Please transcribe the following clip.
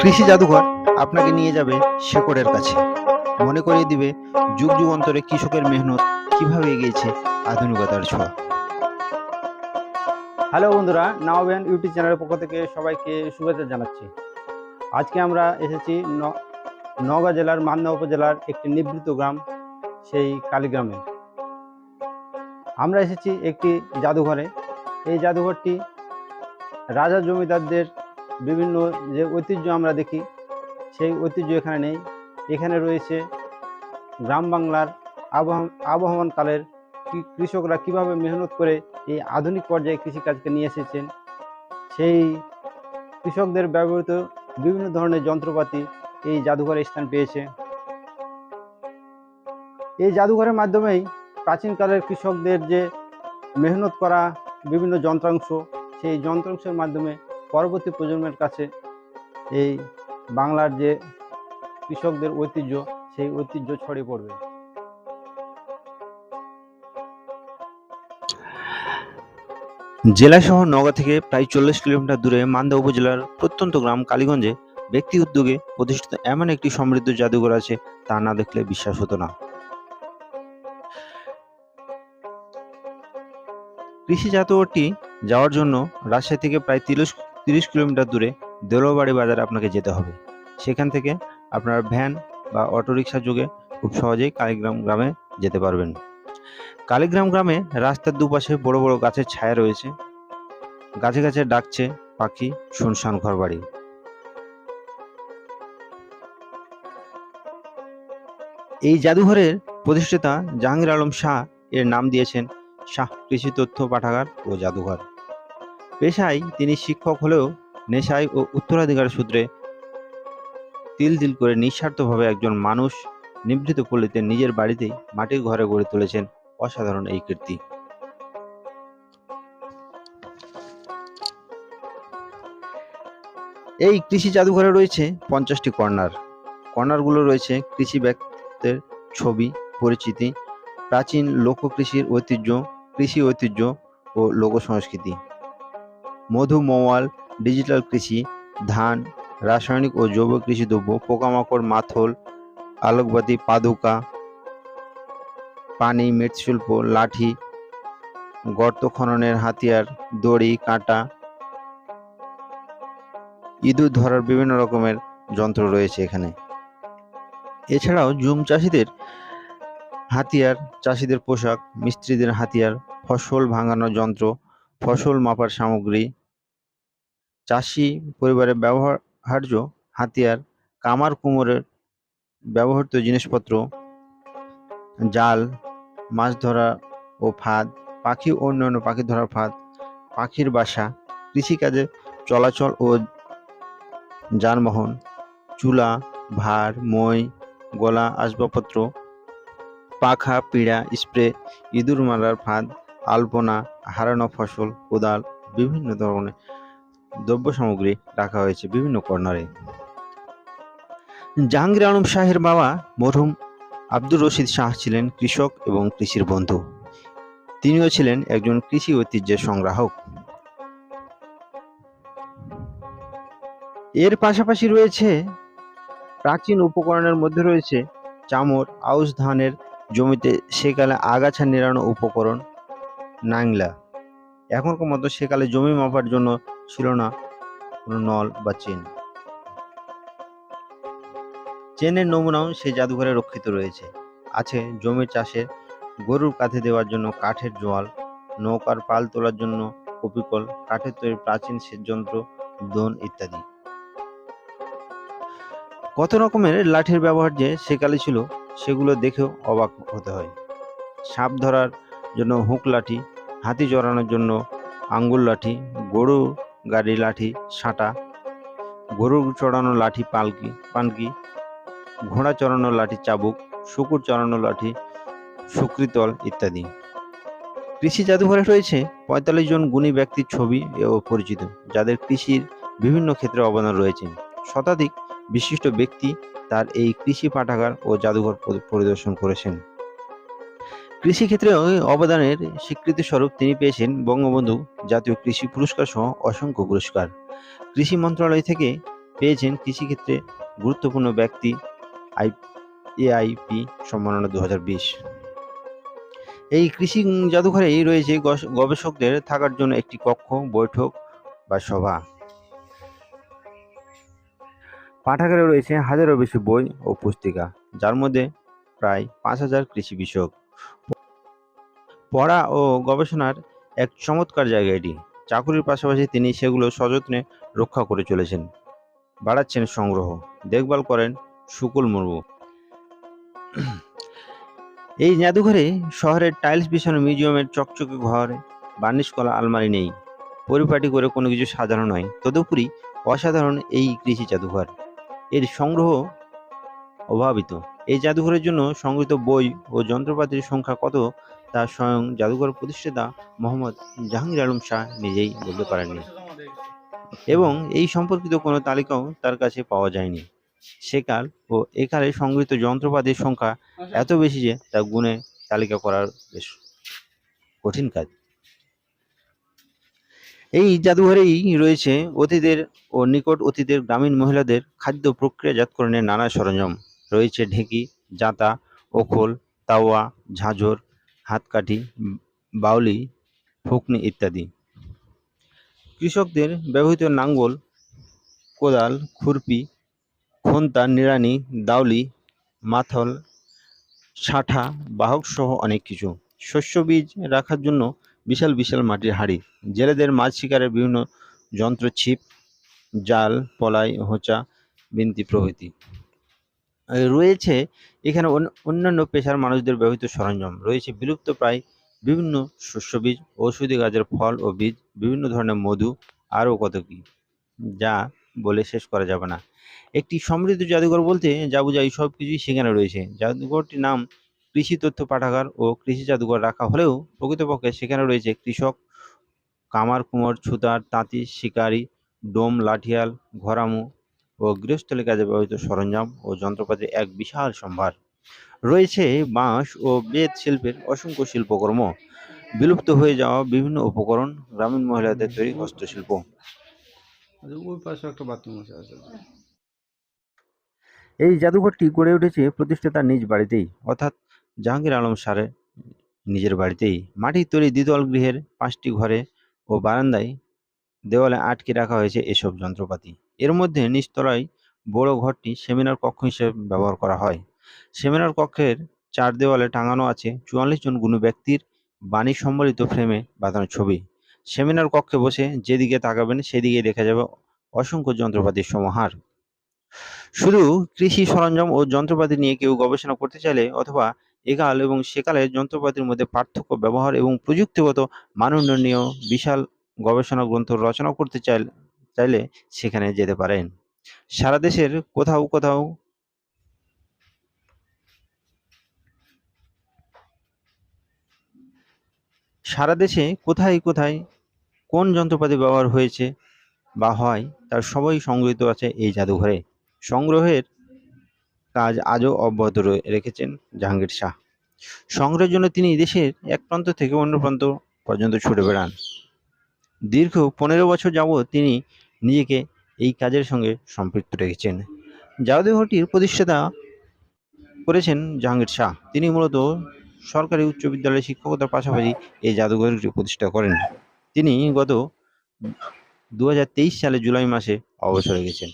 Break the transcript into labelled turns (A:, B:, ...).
A: কৃষি জাদুঘর আপনাকে নিয়ে যাবে শেকড়ের কাছে। মনে করিয়ে দিবে যুগ যুগ অন্তরে কৃষকের মেহনত, কীভাবে এগিয়েছে আধুনিকতার ছোঁয়া।
B: হ্যালো বন্ধুরা নাওবেন ইউটিউব চ্যানেলের পক্ষ থেকে সবাইকে শুভেচ্ছা জানাচ্ছি। আজকে আমরা এসেছি নওগাঁ জেলার মান্দা উপজেলার একটি নিবৃত গ্রাম, সেই কালীগ্রামে। আমরা এসেছি একটি জাদুঘরে। এই জাদুঘরটি রাজা জমিদারদের বিভিন্ন যে ঐতিহ্য আমরা দেখি, সেই ঐতিহ্য এখানে নেই। এখানে রয়েছে গ্রাম বাংলার আবহমান কালের কৃষকরা কীভাবে মেহনত করে এই আধুনিক পর্যায়ে কৃষিকাজকে নিয়ে এসেছেন। সেই কৃষকদের ব্যবহৃত বিভিন্ন ধরনের যন্ত্রপাতি এই জাদুঘরে স্থান পেয়েছে। এই জাদুঘরের মাধ্যমেই প্রাচীনকালের কৃষকদের যে মেহনত করা বিভিন্ন যন্ত্রাংশ, সেই যন্ত্রাংশের মাধ্যমে পরবর্তী প্রজন্মের কাছে এই বাংলার যে কৃষকদের ঐতিহ্য, সেই ঐতিহ্য ছড়িয়ে পড়বে।
A: জেলা শহর নওগাঁ থেকে প্রায় চল্লিশ কিলোমিটার দূরে মান্দা উপজেলার প্রত্যন্ত গ্রাম কালীগঞ্জে ব্যক্তি উদ্যোগে প্রতিষ্ঠিত এমন একটি সমৃদ্ধ জাদুঘর আছে, তা না দেখলে বিশ্বাস হতো না। কৃষি জাদুঘরটি যাওয়ার জন্য রাজশাহী থেকে প্রায় তিরিশ তিরিশ কিলোমিটার দূরে দেলোবাড়ি বাজারে আপনাকে যেতে হবে। সেখান থেকে আপনার ভ্যান বা অটোরিকশা যোগে খুব সহজেই কালীগ্রাম গ্রামে যেতে পারবেন। কালীগ্রাম গ্রামে রাস্তার দুপাশে বড় বড় গাছের ছায়া রয়েছে। গাছে গাছে ডাকছে পাখি, শুনশান ঘরবাড়ি। এই জাদুঘরের প্রতিষ্ঠাতা জাহাঙ্গীর আলম শাহ এর নাম দিয়েছেন শাহ কৃষি তথ্য পাঠাগার ও জাদুঘর। পেশায় তিনি শিক্ষক হলেও নেশায় ও উত্তরাধিকার সূত্রে তিল তিল করে নিঃস্বার্থভাবে একজন মানুষ নিভৃত পল্লীতে নিজের বাড়িতেই মাটির ঘরে গড়ে তুলেছেন। অসাধারণ এই কীর্তি। এই কৃষি জাদুঘরে রয়েছে পঞ্চাশটি কর্নার। কর্নারগুলো রয়েছে কৃষি ব্যক্তিত্বের ছবি, পরিচিতি, প্রাচীন লোক কৃষির ঐতিহ্য, কৃষি ঐতিহ্য ও লোক সংস্কৃতি মধু মোয়াল ডিজিটাল কৃষি, ধান, রাসায়নিক ও জৈব কৃষি দ্রব্য, পোকামাকড়, মাথল আলোকবাতি পাদুকা, পানি, মৃৎশিল্প, লাঠি, গর্ত খননের হাতিয়ার, দড়ি, কাঁটা, ইঁদুর ধরার বিভিন্ন রকমের যন্ত্র রয়েছে এখানে। এছাড়াও জুম চাষিদের হাতিয়ার, চাষিদের পোশাক, মিস্ত্রিদের হাতিয়ার, ফসল ভাঙানোর যন্ত্র, ফসল মাপার সামগ্রী চাষি পরিবারের ব্যবহার্য হাতিয়ার, কামার কুমোরের ব্যবহৃত জিনিসপত্র, জাল, মাছ ধরা ও ফাঁদ, পাখি ও অন্যান্য পাখি ধরার ফাঁদ, পাখির বাসা, কৃষিকাজে চলাচল ও যানবাহন, চুলা, ভার, মই, গলা, আসবাবপত্র, পাখা, পিড়া, স্প্রে, ইঁদুর মারার ফাঁদ, আলপনা, হারানো ফসল, কোদাল, বিভিন্ন ধরনের দ্রব্য সামগ্রী রাখা হয়েছে বিভিন্ন কর্নারে। জাহাঙ্গীর আলম শাহের বাবা মরহুম আব্দুর রশিদ শাহ ছিলেন কৃষক এবং কৃষির বন্ধু। তিনিও ছিলেন একজন কৃষি ঐতিহ্যের সংগ্রাহক। এর পাশাপাশি রয়েছে প্রাচীন উপকরণের মধ্যে রয়েছে চামর, আউশ ধানের জমিতে সেকালে আগাছা নিড়ানো উপকরণ, নাংলা। এখনকার মতো সেকালে জমি মাপার জন্য ছিল না কোনো নল বা চেন। চেনের নমুনাও সেই জাদুঘরে রক্ষিত রয়েছে। আছে জমি চাষে গরুর কাঁধে দেওয়ার জন্য কাঠের জোয়াল, নৌকার পাল তোলার জন্য কপিকল, কাঠের তৈরি প্রাচীন সেচ যন্ত্র দোন ইত্যাদি। কত রকমের লাঠির ব্যবহার যে সেকালে ছিল, সেগুলো দেখেও অবাক হতে হয়। সাপ ধরার জন্য হুক লাঠি, হাতি চড়ানোর জন্য আঙ্গুল লাঠি, গরু গাড়ি লাঠি, সাঁটা গরু চড়ানো লাঠি, পালকি, পানকি, ঘোড়া চড়ানো লাঠি, চাবুক, শুকুর চড়ানো লাঠি সুকৃতল ইত্যাদি। কৃষি জাদুঘরে রয়েছে পঁয়তাল্লিশ জন গুণী ব্যক্তির ছবি ও পরিচিত, যাদের কৃষির বিভিন্ন ক্ষেত্রে অবদান রয়েছে। শতাধিক বিশিষ্ট ব্যক্তি তার এই কৃষি পাঠাগার ও জাদুঘর পরিদর্শন করেছেন। কৃষিক্ষেত্রে অবদানের স্বীকৃতি স্বরূপ তিনি পেয়েছেন বঙ্গবন্ধু জাতীয় কৃষি পুরস্কার সহ অসংখ্য পুরস্কার। কৃষি মন্ত্রণালয় থেকে পেয়েছেন কৃষিক্ষেত্রে গুরুত্বপূর্ণ ব্যক্তি আই এআইপি সম্মাননা দু হাজার বিশ। এই কৃষি জাদুঘরেই রয়েছে গবেষকদের থাকার জন্য একটি কক্ষ, বৈঠক বা সভা। পাঠাগারে রয়েছে হাজারও বেশি বই ও পুস্তিকা, যার মধ্যে প্রায় পাঁচ হাজার কৃষি বিষয়ক। পড়া ও গবেষণার এক চমৎকার জায়গা এটি। চাকুরির পাশাপাশি তিনি সেগুলো সযত্নে রক্ষা করে চলেছেন। বাড়াচ্ছেন সংগ্রহ। দেখভাল করেন সুকুল মুর্মু। এই জাদুঘরে শহরের টাইলস বিছানো মিউজিয়ামের চকচকে ঘরে, বার্নিশ করা আলমারি নেই। পরিপাটি করে কোনো কিছু সাজানো নয়। তদুপরি অসাধারণ এই কৃষি জাদুঘর। এর সংগ্রহ অভাবিত। এই জাদুঘরের জন্য সংগৃহীত বই ও যন্ত্রপাতির সংখ্যা কত তা স্বয়ং জাদুঘর প্রতিষ্ঠাতা মোহাম্মদ জাহাঙ্গীর আলম শাহ নিজেই বলতে পারেননি। এবং এই সম্পর্কিত কোনো তালিকাও তার কাছে পাওয়া যায়নি। সেকাল ও একালে সংগৃহীত যন্ত্রপাতির সংখ্যা এত বেশি যে তা গুণে তালিকা করার বেশ কঠিন কাজ। এই জাদুঘরেই রয়েছে অতীতের ও নিকট অতীতের গ্রামীণ মহিলাদের খাদ্য প্রক্রিয়াজাতকরণের নানা সরঞ্জাম। রয়েছে ঢেঁকি, জাঁতা, ওখল, তাওয়া, ঝাঁঝর, হাতকাঠি, বাউলি, ফুকনি ইত্যাদি। কৃষকদের ব্যবহৃত নাঙ্গল, কোদাল, খুরপি, খন্তা, নিড়ানি, দাউলি, মাথল ছাঁঠা বাহক সহ অনেক কিছু। শস্য বীজ রাখার জন্য বিশাল বিশাল মাটির হাঁড়ি। জেলেদের মাছ শিকারের বিভিন্ন যন্ত্র, ছিপ, জাল, পলাই, হোঁচা, বিনতি প্রভৃতি। রয়েছে। এখানে অন্য- অন্যান্য পেশার মানুষদের ব্যবহৃত সরঞ্জাম রয়েছে। বিলুপ্ত প্রায় বিভিন্ন শস্য বীজ, ঔষধি গাছের ফল ও বীজ, বিভিন্ন ধরনের মধু, আরও কত কি, যা বলে শেষ করা যাবে না। একটি সমৃদ্ধ জাদুঘর বলতে যা বোঝায় সব কিছুই সেখানে রয়েছে। জাদুঘরটির নাম কৃষি তথ্য পাঠাগার ও কৃষি জাদুঘর রাখা হলেও প্রকৃতপক্ষে সেখানে রয়েছে কৃষক, কামার কুমোর, ছুতার, তাঁতি, শিকারি, ডোম, লাঠিয়াল ঘরামু ও গৃহস্থলী কাজে ব্যবহৃত সরঞ্জাম ও যন্ত্রপাতির এক বিশাল সম্ভার। রয়েছে বাঁশ ও বেত শিল্পের অসংখ্য শিল্পকর্ম। বিলুপ্ত হয়ে যাওয়া বিভিন্ন উপকরণ গ্রামীণ মহিলাদের তৈরি হস্তশিল্প।
B: ওই পাশে একটা বাথরুম আছে আছে।
A: এই জাদুঘরটি গড়ে উঠেছে প্রতিষ্ঠাতার নিজ বাড়িতেই অর্থাৎ জাহাঙ্গীর আলম সারের নিজের বাড়িতেই। মাটির তৈরি দ্বিতল গৃহের পাঁচটি ঘরে ও বারান্দায় দেওয়ালে আটকে রাখা হয়েছে এসব যন্ত্রপাতি। এর মধ্যে নিচতলায় বড় ঘরটি সেমিনার কক্ষ হিসেবে ব্যবহার করা হয়। সেমিনার কক্ষের চার দেওয়ালে টাঙানো আছে চুয়াল্লিশ জন গুণী ব্যক্তির বাণী সম্বলিত ফ্রেমে বাঁধানো ছবি। সেমিনার কক্ষে বসে যেদিকে তাকাবেন সেদিকে দেখা যাবে অসংখ্য যন্ত্রপাতির সমাহার। শুধু কৃষি সরঞ্জাম ও যন্ত্রপাতি নিয়ে কেউ গবেষণা করতে চাইলে অথবা একাল এবং সেকালের যন্ত্রপাতির মধ্যে পার্থক্য, ব্যবহার এবং প্রযুক্তিগত মানোন্নয়নীয় বিশাল গবেষণা গ্রন্থ রচনা করতে চাইলে চাইলে সেখানে যেতে পারেন। সারা দেশের কোথাও কোথাও সারা দেশে কোথায় কোথায় কোন যন্ত্রপাতি ব্যবহার হয়েছে বা হয়, তার সবই সংগৃহীত আছে এই জাদুঘরে। সংগ্রহের কাজ আজও অব্যাহত রেখেছেন জাহাঙ্গীর শাহ। সংগ্রহের জন্য তিনি দেশের এক প্রান্ত থেকে অন্য প্রান্ত পর্যন্ত ছুটে বেড়ান। দীর্ঘ পনেরো বছর যাবৎ তিনি নিজেকে এই কাজের সঙ্গে সম্পৃক্ত রেখেছেন। জাদুঘরটির প্রতিষ্ঠাতা করেছেন জাহাঙ্গীর শাহ। তিনি মূলত সরকারি উচ্চ বিদ্যালয়ে শিক্ষকতার পাশাপাশি এই জাদুঘরটি প্রতিষ্ঠা করেন। তিনি গত দু হাজার তেইশ সালে জুলাই মাসে অবসরে গেছেন।